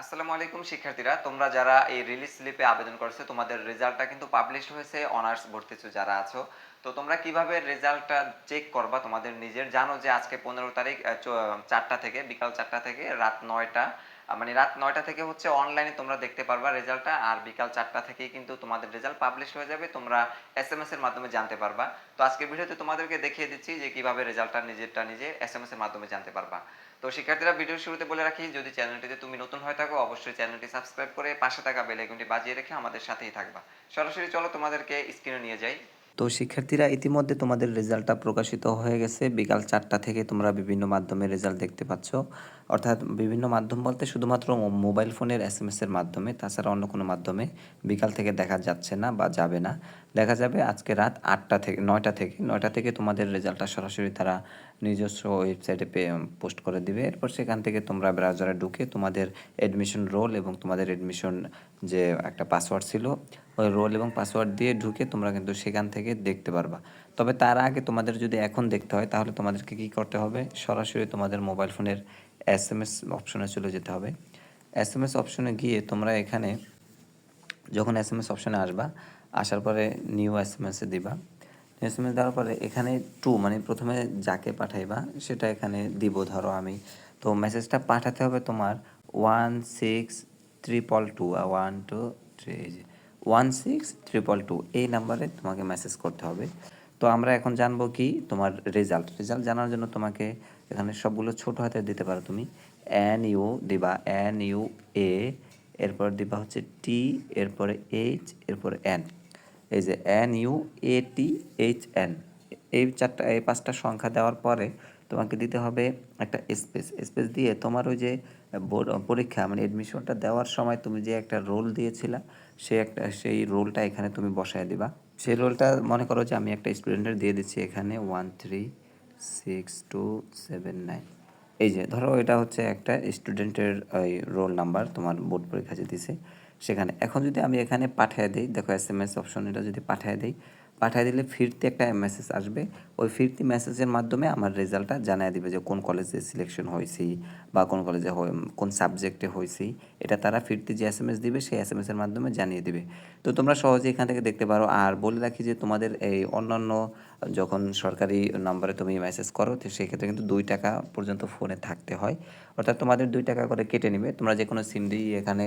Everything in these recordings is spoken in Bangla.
আসসালামু আলাইকুম, শিক্ষার্থীরা। তোমরা যারা এই রিলিজ স্লিপে আবেদন করেছ, তোমাদের রেজাল্টটা কিন্তু পাবলিশ হয়েছে অনার্স ভর্তিছো যারা আছো। তো তোমরা কীভাবে রেজাল্টটা চেক করবা? তোমাদের নিজের জানো যে আজকে পনেরো তারিখ চারটা থেকে, বিকাল চারটা থেকে রাত নয়টা। মানে রাত নয়টা থেকে হচ্ছে অনলাইনে তোমরা দেখতে পারবা রেজাল্টটা, আর বিকাল চারটা থেকেই কিন্তু তোমাদের রেজাল্ট পাবলিশ হয়ে যাবে, তোমরা এস এম এস এর মাধ্যমে জানতে পারবা। তো আজকের ভিডিওতে তোমাদেরকে দেখিয়ে দিচ্ছি যে কীভাবে রেজাল্টটা নিজেরটা নিজে এস এম এস এর মাধ্যমে জানতে পারবা। তো শিক্ষার্থীরা, ভিডিওর শুরুতে বলে রাখি, যদি চ্যানেলটিতে তুমি নতুন হয়ে থাকো, অবশ্যই চ্যানেলটি সাবস্ক্রাইব করে পাশে থাকা বেল আইকনটি বাজিয়ে রেখে আমাদের সাথেই থাকবা। সরাসরি চলো তোমাদেরকে স্ক্রিনে নিয়ে যাই। তো শিক্ষার্থীরা ইতিমধ্যে তোমাদের রেজাল্টটা প্রকাশিত হয়ে গেছে। বিকাল চারটা থেকে তোমরা বিভিন্ন মাধ্যমে রেজাল্ট দেখতে পাচ্ছ। অর্থাৎ বিভিন্ন মাধ্যম বলতে শুধুমাত্র মোবাইল ফোনের এস এম এর মাধ্যমে, তাছাড়া অন্য কোনো মাধ্যমে বিকাল থেকে দেখা যাচ্ছে না বা যাবে না। দেখা যাবে আজকে রাত আটটা থেকে, নয়টা থেকে নয়টা থেকে তোমাদের রেজাল্টটা সরাসরি তারা নিজস্ব ওয়েবসাইটে পোস্ট করে দিবে। এরপর সেখান থেকে তোমরা ব্রাউজারে ঢুকে তোমাদের অ্যাডমিশন রোল এবং তোমাদের অ্যাডমিশন যে একটা পাসওয়ার্ড ছিল, ওই রোল এবং পাসওয়ার্ড দিয়ে ঢুকে তোমরা কিন্তু সেখান থেকে দেখতে পারবা। তবে তার আগে তোমাদের যদি এখন দেখতে হয়, তাহলে তোমাদেরকে কী করতে হবে? সরাসরি তোমাদের মোবাইল ফোনের এস এম এস অপশনে চলে যেতে হবে। এস এম এস অপশনে গিয়ে তোমরা এখানে যখন এস এম এস অপশনে আসবা, আসার পরে নিউ এস এম এসে দিবা। এস দেওয়ার পরে এখানে টু মানে প্রথমে যাকে পাঠাইবা, সেটা এখানে দিব, ধরো আমি। তো মেসেজটা পাঠাতে হবে তোমার one six triple two one two three one six triple two এই নাম্বারে তোমাকে মেসেজ করতে হবে। তো আমরা এখন জানব কি? তোমার রেজাল্ট রেজাল্ট জানার জন্য তোমাকে এখানে সবগুলো ছোট হাতে দিতে পারো তুমি। এন ইউ দিবা। এন ইউ এ এরপর দিবা হচ্ছে টি এরপরে এইচ এরপরে এন এই যে N U A T H N এই চারটা, এই পাঁচটা সংখ্যা দেওয়ার পরে তোমাকে দিতে হবে একটা স্পেস স্পেস দিয়ে তোমার ওই যে পরীক্ষা মানে এডমিশনটা দেওয়ার সময় তুমি যে একটা রোল দিয়েছিলা, সে একটা, সেই রোলটা এখানে তুমি বসায় দিবা। সেই রোলটা মনে করো যে আমি একটা স্টুডেন্টের দিয়ে দিচ্ছি এখানে one three six two seven nine এই যে, ধরো এটা হচ্ছে একটা স্টুডেন্টের ওই রোল নাম্বার তোমার বোর্ড পরীক্ষা যে দিছে, সেখানে। এখন যদি আমি এখানে পাঠিয়ে দিই, দেখো এস এম এস অপশন এটা যদি পাঠিয়ে দিই পাঠিয়ে দিলে ফিরতি একটা মেসেজ আসবে। ওই ফিরতি মেসেজের মাধ্যমে আমার রেজাল্টটা জানিয়ে দিবে যে কোন কলেজে সিলেকশন হয়েছি বা কোন কলেজে কোন সাবজেক্টে হয়েছি। এটা তারা ফিরতি যে এস এম এস দিবে, সেই এস এম এর মাধ্যমে জানিয়ে দিবে। তো তোমরা সহজে এখান থেকে দেখতে পারো। আর বলে রাখি যে তোমাদের এই অন্যান্য যখন সরকারি নম্বরে তুমি মেসেজ করো, তো সেক্ষেত্রে কিন্তু দুই টাকা পর্যন্ত ফোনে থাকতে হয়। অর্থাৎ তোমাদের দুই টাকা করে কেটে নিবে। তোমরা যে কোনো সিম দিয়ে এখানে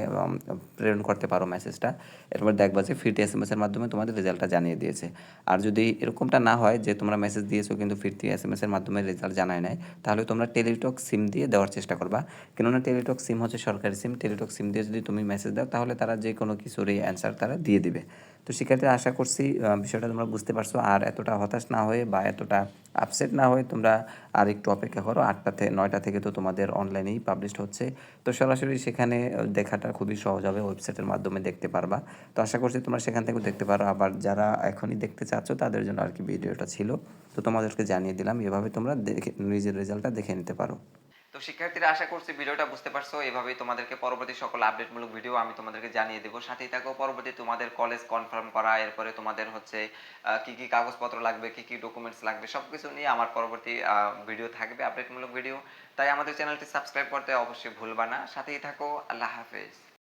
প্রেরণ করতে পারো মেসেজটা এরপর দেখবা যে ফিরতি এস এম এর মাধ্যমে তোমাদের রেজাল্টটা জানিয়ে দিয়েছে। আর যদি এরকমটা না হয় যে তোমরা মেসেজ দিয়েছ কিন্তু ফিরতি এস এম এর মাধ্যমে রেজাল্ট জানায় নাই, তাহলে তোমরা টেলিটক সিম দিয়ে দেওয়ার চেষ্টা করবা। কেননা টেলিটক সিম হচ্ছে সরকারি সিম টেলিটক সিম দিয়ে যদি তুমি মেসেজ দাও, তাহলে তারা যে কোনো কিছুরই অ্যান্সার তারা দিয়ে দিবে। তো সেক্ষেত্রে আশা করছি বিষয়টা তোমরা বুঝতে পারছ, আর এতটা হতাশ না হয়ে বা এতটা আপসেট না হয়ে তোমরা আর একটু অপেক্ষা করো। আটটা থেকে নয়টা থেকে তো তোমাদের অনলাইনেই পাবলিশ হচ্ছে। তো সরাসরি সেখানে দেখাটা খুবই সহজ হবে ওয়েবসাইটের মাধ্যমে দেখতে পারবা। তো আশা করছি তোমরা সেখান থেকেও দেখতে পারো। আবার যারা এখনই দেখতে চাচ্ছ, তাদের জন্য আর কি ভিডিওটা ছিল। তো তোমাদেরকে জানিয়ে দিলাম, এভাবে তোমরা দেখে, নিজের রেজাল্টটা দেখে নিতে পারো। তো শিক্ষার্থীরা আশা করছি ভিডিওটা বুঝতে পারছ। এভাবেই তোমাদেরকে পরবর্তী সকল আপডেটমূলক ভিডিও আমি তোমাদেরকে জানিয়ে দেবো। সাথেই থাকো, পরবর্তী তোমাদের কলেজ কনফার্ম করা, এরপরে তোমাদের হচ্ছে কি কি কাগজপত্র লাগবে, কি কি ডকুমেন্টস লাগবে সব কিছু নিয়ে আমার পরবর্তী ভিডিও থাকবে আপডেটমূলক ভিডিও তাই আমাদের চ্যানেলটি সাবস্ক্রাইব করতে অবশ্যই ভুলবা না। সাথেই থাকো, আল্লাহ হাফেজ।